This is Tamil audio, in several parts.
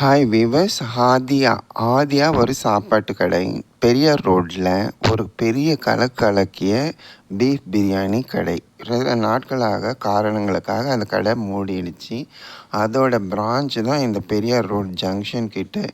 ஹாய் வீவர்ஸ் ஆதியா ஆதியா ஒரு சாப்பாட்டு கடை. பெரியார் ரோட்டில் ஒரு பெரிய கலக்கலக்கிய பீஃப் பிரியாணி கடை. நாட்களாக காரணங்களுக்காக அந்த கடை மூடிடுச்சு. அதோட பிரான்ச் தான் இந்த பெரியார் ரோட் ஜங்ஷன் கிட்ட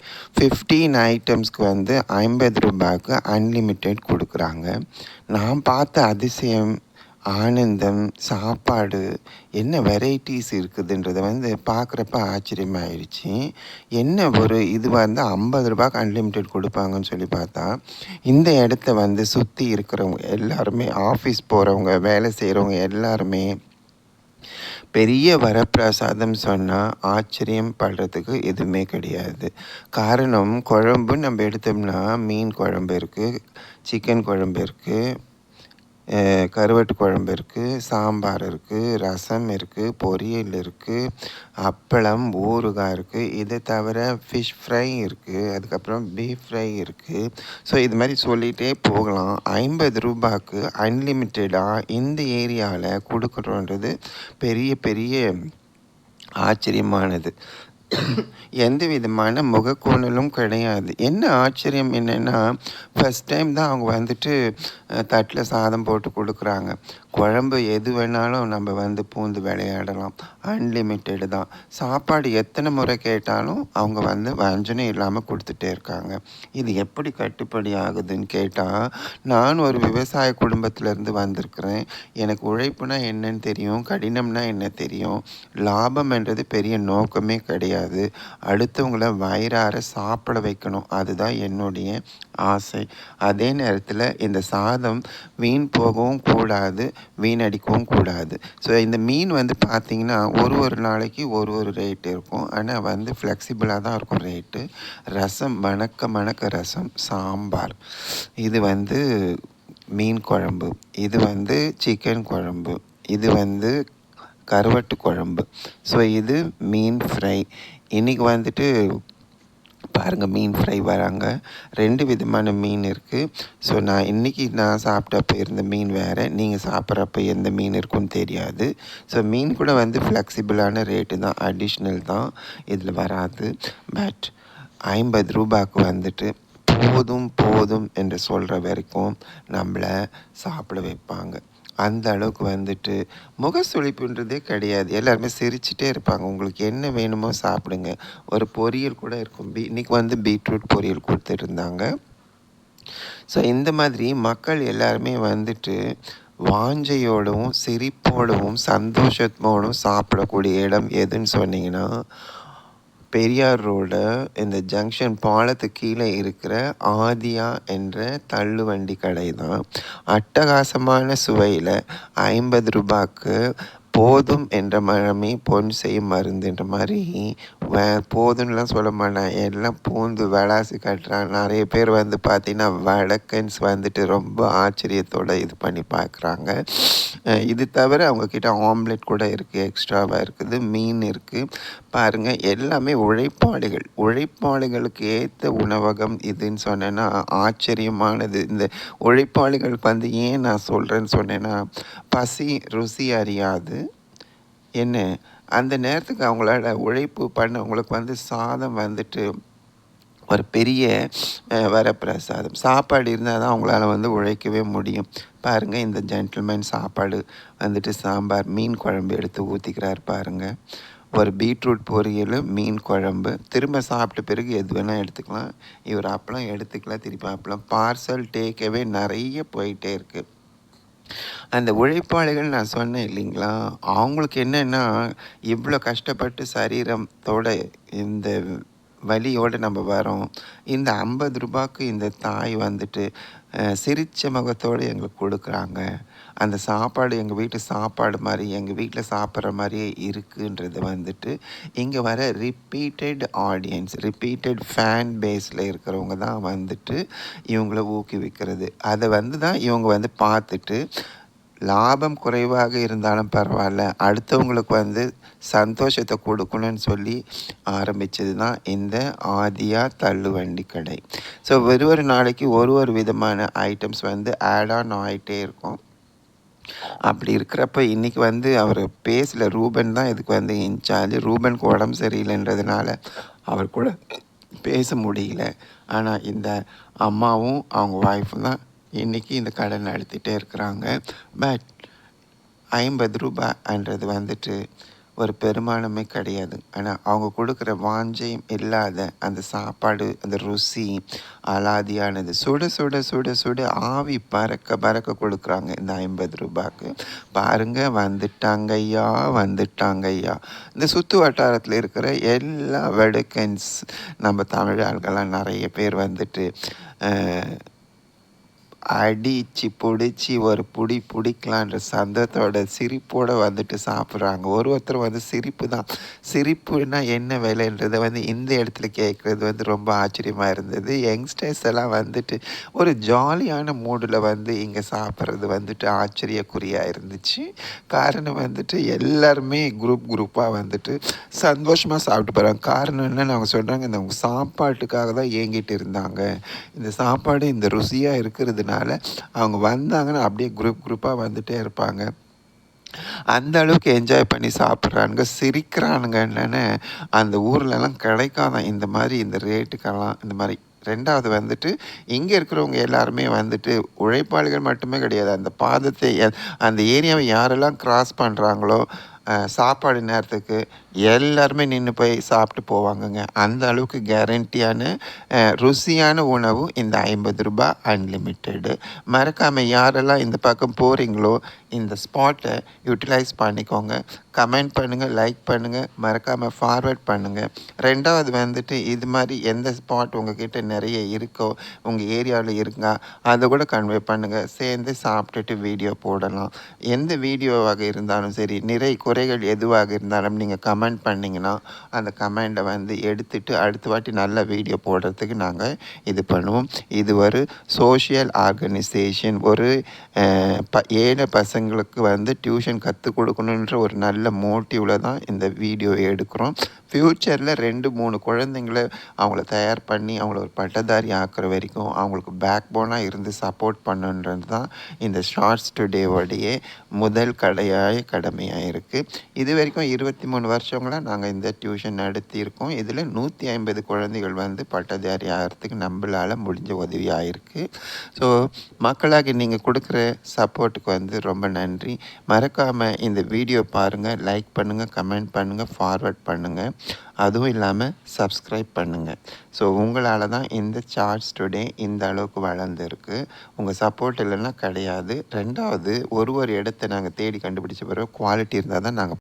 ஃபிஃப்டீன் ஐட்டம்ஸ்க்கு வந்து ஐம்பது ரூபாய்க்கு அன்லிமிட்டெட் கொடுக்குறாங்க. நான் பார்த்த அதிசயம் ஆனந்தம் சாப்பாடு என்ன வெரைட்டிஸ் இருக்குதுன்றதை வந்து பார்க்குறப்ப ஆச்சரியமாயிடுச்சு. என்ன ஒரு இது வந்து ஐம்பது ரூபாய்க்கு அன்லிமிட்டெட் கொடுப்பாங்கன்னு சொல்லி பார்த்தா இந்த இடத்த வந்து சுற்றி இருக்கிறவங்க எல்லாருமே ஆஃபீஸ் போகிறவங்க வேலை செய்கிறவங்க எல்லாருமே பெரிய வரப்பிரசாதம் சொன்னால் ஆச்சரியம் படுறதுக்கு எதுவுமே கிடையாது. காரணம் குழம்பு நம்ம எடுத்தோம்னா மீன் குழம்பு இருக்குது சிக்கன் குழம்பு இருக்குது கருவாட்டு குழம்பு இருக்குது சாம்பார் இருக்குது ரசம் இருக்குது பொரியல் இருக்குது அப்பளம் ஊறுகாய் இருக்குது இதை தவிர ஃபிஷ் ஃப்ரை இருக்குது அதுக்கப்புறம் பீஃப் ஃப்ரை இருக்குது ஸோ இது மாதிரி சொல்லிகிட்டே போகலாம். ஐம்பது ரூபாய்க்கு அன்லிமிட்டடாக இந்த ஏரியாவில் கொடுக்குறோன்றது பெரிய பெரிய ஆச்சரியமானது. எந்த விதமான முகக்கூணலும் கிடையாது. என்ன ஆச்சரியம் என்னென்னா ஃபஸ்ட் டைம் தான் அவங்க வந்துட்டு தட்டில் சாதம் போட்டு கொடுக்குறாங்க. குழம்பு எது வேணாலும் நம்ம வந்து பூந்து விளையாடலாம். அன்லிமிட்டெடு தான். சாப்பாடு எத்தனை முறை கேட்டாலும் அவங்க வந்து வஞ்சனை இல்லாமல் கொடுத்துட்டே இருக்காங்க. இது எப்படி கட்டுப்படி ஆகுதுன்னு கேட்டால் நான் ஒரு விவசாய குடும்பத்திலேருந்து வந்திருக்கிறேன். எனக்கு உழைப்புனா என்னன்னு தெரியும் கடினம்னா என்ன தெரியும். லாபம்ன்றது பெரிய நோக்கமே கிடையாது. அடுத்தவங்கள வயிறார சாப்பிட வைக்கணும். அதுதான் என்னுடைய ஆசை. அதே நேரத்தில் இந்த சாதம் வீண் போகவும் கூடாது. வீணடிக்கவும் கூடாது. ஸோ இந்த மீன் வந்து பார்த்திங்கன்னா ஒரு ஒரு நாளைக்கு ஒரு ஒரு ரேட் இருக்கும். ஆனால் வந்து ஃப்ளெக்சிபிளாக தான் இருக்கும் ரேட்டு ரசம் மணக்க மணக்க ரசம் சாம்பார். இது வந்து மீன் குழம்பு. இது வந்து சிக்கன் குழம்பு. இது வந்து கருவாட்டு குழம்பு. ஸோ இது மீன் ஃப்ரை இன்றைக்கி வந்துட்டு பாருங்கள் மீன் ஃப்ரை வராங்க. ரெண்டு விதமான மீன் இருக்குது ஸோ நான் இன்றைக்கி நான் சாப்பிட்டப்போ இருந்த மீன் வேறு நீங்கள் சாப்பிட்றப்ப எந்த மீன் இருக்குன்னு தெரியாது. ஸோ மீன் கூட வந்து ஃப்ளெக்சிபிளான ரேட்டு தான் அடிஷ்னல் தான் இதில் வராது. பட் ஐம்பது ரூபாய்க்கு வந்துட்டு போதும் போதும் என்று சொல்கிற வரைக்கும் நம்மளை சாப்பிட வைப்பாங்க. அந்த அளவுக்கு வந்துட்டு முக சுழிப்புன்றதே கிடையாது. எல்லாருமே சிரிச்சிட்டே இருப்பாங்க. உங்களுக்கு என்ன வேணுமோ சாப்பிடுங்க. ஒரு பொரியல் கூட இருக்கும். பீ இன்றைக்கி வந்து பீட்ரூட் பொரியல் கொடுத்துருந்தாங்க. ஸோ இந்த மாதிரி மக்கள் எல்லாருமே வந்துட்டு வாஞ்சையோடவும் சிரிப்போடவும் சந்தோஷத்தோடும் சாப்பிடக்கூடிய இடம் எதுன்னு சொன்னீங்கன்னா பெரியார் ரோடு இந்த ஜங்ஷன் பாலத்துக்கு கீழே இருக்கிற ஆதியா என்ற தள்ளுவண்டி கடை தான் அட்டகாசமான சுவையில் ஐம்பது ரூபாய்க்கு போதும் என்ற மரமே பொன் செய்யும் மருந்துன்ற மாதிரி வே போதும்லாம் சொல்ல மாட்டேன். எல்லாம் பூந்து விளாசி கட்டுறான். நிறைய பேர் வந்து பார்த்திங்கன்னா வடக்கன்ஸ் வந்துட்டு ரொம்ப ஆச்சரியத்தோடு இது பண்ணி பார்க்குறாங்க. இது தவிர அவங்கக்கிட்ட ஆம்லெட் கூட இருக்குது எக்ஸ்ட்ராவாக இருக்குது மீன் இருக்குது பாருங்கள் எல்லாமே உழைப்பாளிகள். உழைப்பாளிகளுக்கு ஏற்ற உணவகம் இதுன்னு சொன்னேன்னா ஆச்சரியமானது. இந்த உழைப்பாளிகளுக்கு வந்து ஏன் நான் சொல்கிறேன்னு சொன்னேன்னா பசி ருசி அறியாது. என்ன? அந்த நேரத்துக்கு அவங்களால உழைப்பு பண்ணவங்களுக்கு வந்து சாதம் வந்துட்டு ஒரு பெரிய வரப்பிரசாதம். சாப்பாடு இருந்தால் தான் அவங்களால வந்து உழைக்கவே முடியும். பாருங்கள் இந்த ஜென்டில்மேன் சாப்பாடு வந்துட்டு சாம்பார் மீன் குழம்பு எடுத்து ஊற்றிக்கிறார் பாருங்கள் ஒரு பீட்ரூட் பொரியல் மீன் குழம்பு. திரும்ப சாப்பிட்ட பிறகு எது வேணால் எடுத்துக்கலாம். இவர் அப்பளம் எடுத்துக்கலாம் திருப்பி அப்பளம். பார்சல் டேக்கவே நிறைய போயிட்டே இருக்குது அந்த உழைப்பாளிகள் நான் சொன்னேன் இல்லைங்களா? அவங்களுக்கு என்னென்னா இவ்வளோ கஷ்டப்பட்டு சரீரத்தோட இந்த வலியோடு நம்ம வரோம். இந்த ஐம்பது ரூபாய்க்கு இந்த தாய் வந்துட்டு சிரித்த முகத்தோடு எங்களுக்கு கொடுக்குறாங்க. அந்த சாப்பாடு எங்கள் வீட்டு சாப்பாடு மாதிரி எங்கள் வீட்டில் சாப்பிட்ற மாதிரியே இருக்குன்றது வந்துட்டு இங்கே வர ரிப்பீட்டட் ஆடியன்ஸ் ரிப்பீட்டட் ஃபேன் பேஸில் இருக்கிறவங்க தான் வந்துட்டு இவங்கள ஊக்குவிக்கிறது. அதை வந்து தான் இவங்க வந்து பார்த்துட்டு லாபம் குறைவாக இருந்தாலும் பரவாயில்ல. அடுத்தவங்களுக்கு வந்து சந்தோஷத்தை கொடுக்கணும்னு சொல்லி ஆரம்பித்தது தான் இந்த ஆதியா தள்ளுவண்டி கடை. ஸோ ஒரு ஒரு நாளைக்கு ஒரு ஒரு விதமான ஐட்டம்ஸ் வந்து ஆட் ஆன் ஆகிட்டே இருக்கும். அப்படி இருக்கிறப்ப இன்றைக்கி வந்து அவர் பேசல ரூபன் தான் இதுக்கு வந்து இன்சார்ஜ் ரூபனுக்கு உடம்பு சரியில்லைன்றதுனால அவர் கூட பேச முடியல. ஆனால் இந்த அம்மாவும் அவங்க ஒய்ஃபும் தான் இன்றைக்கி இந்த கடன் அழுத்திட்டே இருக்கிறாங்க. பட் ஐம்பது ரூபாய்ன்றது வந்துட்டு ஒரு பெருமானமே கிடையாது. ஆனால் அவங்க கொடுக்குற வாஞ்சையும் இல்லாத அந்த சாப்பாடு அந்த ருசி அலாதியானது சுட சுட சுட சுட ஆவி பறக்க பறக்க கொடுக்குறாங்க இந்த ஐம்பது ரூபாய்க்கு. பாருங்க வந்துட்டாங்க ஐயா வந்துட்டாங்க ஐயா. இந்த சுற்று வட்டாரத்தில் இருக்கிற எல்லா வெடுக்கன்ஸ் நம்ம தமிழ் ஆள்கள்லாம் நிறைய பேர் வந்துட்டு அடித்து அடிச்சு பிடிச்சி ஒரு புடி பிடிக்கலான்ற சந்தத்தோட சிரிப்போடு வந்துட்டு சாப்பிட்றாங்க. ஒரு ஒருத்தர் வந்து சிரிப்பு தான். சிரிப்புனா என்ன விலைன்றதை வந்து இந்த இடத்துல கேட்குறது வந்து ரொம்ப ஆச்சரியமாக இருந்தது. யங்ஸ்டர்ஸ் எல்லாம் வந்துட்டு ஒரு ஜாலியான மூடில் வந்து இங்கே சாப்பிட்றது வந்துட்டு ஆச்சரியக்குறியாக இருந்துச்சு. காரணம் வந்துட்டு எல்லாருமே குரூப் குரூப்பாக வந்துட்டு சந்தோஷமாக சாப்பிட்டு போகிறாங்க காரணம் என்னன்னு அவங்க சொல்கிறாங்க இந்த சாப்பாட்டுக்காக தான் ஏங்கிட்டு இருந்தாங்க. இந்த சாப்பாடு இந்த ருசியாக இருக்கிறதுனால அவங்க வந்தாங்கன்னா அப்படியே குரூப் குரூப்பாக வந்துகிட்டே இருப்பாங்க. அந்த அளவுக்கு என்ஜாய் பண்ணி சாப்பிட்றானுங்க சிரிக்கிறானுங்கன்னு அந்த ஊர்லலாம் கிடைக்காதான் இந்த மாதிரி இந்த ரேட்டுக்கெல்லாம் இந்த மாதிரி. ரெண்டாவது வந்துட்டு இங்கே இருக்கிறவங்க எல்லாருமே வந்துட்டு உழைப்பாளிகள் மட்டுமே கிடையாது. அந்த பாதத்தை அந்த ஏரியாவை யாரெல்லாம் கிராஸ் பண்ணுறாங்களோ சாப்பாடு நேரத்துக்கு எல்லாருமே நின்று போய் சாப்பிட்டு போவாங்கங்க. அந்த அளவுக்கு கேரண்டியான ருசியான உணவு இந்த ஐம்பது ரூபாய் அன்லிமிட்டெடு மறக்காமல் யாரெல்லாம் இந்த பக்கம் போகிறீங்களோ இந்த ஸ்பாட்டை யூட்டிலைஸ் பண்ணிக்கோங்க. கமெண்ட் பண்ணுங்கள் லைக் பண்ணுங்கள் மறக்காமல் ஃபார்வேர்ட் பண்ணுங்கள் ரெண்டாவது வந்துட்டு இது மாதிரி எந்த ஸ்பாட் உங்ககிட்ட நிறைய இருக்கோ உங்கள் ஏரியாவில் இருக்கா அதை கூட கன்வே பண்ணுங்கள் சேர்ந்து சாப்பிட்டுட்டு வீடியோ போடலாம். எந்த வீடியோவாக இருந்தாலும் சரி நிறை குறைகள் எதுவாக இருந்தாலும் நீங்கள் கமெண்ட் பண்ணிங்கன்னா அந்த கமெண்டை வந்து எடுத்துட்டு அடுத்த வாட்டி நல்ல வீடியோ போடுறதுக்கு நாங்கள் இது பண்ணுவோம். இது ஒரு சோஷியல் ஆர்கனைசேஷன் ஒரு அஹ், ப ஏழை பசங்களுக்கு வந்து டியூஷன் கற்றுக் கொடுக்கணுன்ற ஒரு நல்ல மோட்டிவில் தான் இந்த வீடியோ எடுக்கிறோம். ஃப்யூச்சரில் ரெண்டு மூணு குழந்தைங்கள அவங்கள தயார் பண்ணி அவங்கள ஒரு பட்டதாரி ஆக்குற வரைக்கும் அவங்களுக்கு பேக் போனாக இருந்து சப்போர்ட் பண்ணுன்றது தான் இந்த ஷார்ட்ஸ் டுடேவோடைய முதல் கடையாய கடமையாக இருக்குது இது வரைக்கும் இருபத்தி மூணு வருஷங்களாக நாங்கள் இந்த டியூஷன் நடத்தியிருக்கோம். இதில் நூற்றி ஐம்பது குழந்தைகள் வந்து பட்டதாரி ஆகிறதுக்கு நம்மளால் முடிஞ்ச உதவியாக இருக்குது ஸோ மக்களாகி நீங்கள் கொடுக்குற சப்போர்ட்டுக்கு வந்து ரொம்ப நன்றி. மறக்காமல் இந்த வீடியோ பாருங்கள் லைக் பண்ணுங்கள் கமெண்ட் பண்ணுங்கள் ஃபார்வர்ட் பண்ணுங்கள் அதுவும் இல்லாமல் சப்ஸ்கிரைப் பண்ணுங்கள் ஸோ உங்களால் தான் இந்த சார்ட்ஸ் டுடே இந்த அளவுக்கு வளர்ந்துருக்கு. உங்கள் சப்போர்ட் இல்லைன்னா கிடையாது. ரெண்டாவது ஒரு ஒரு இடத்த நாங்கள் தேடி கண்டுபிடிச்ச பிறகு குவாலிட்டி இருந்தால் தான் நாங்கள்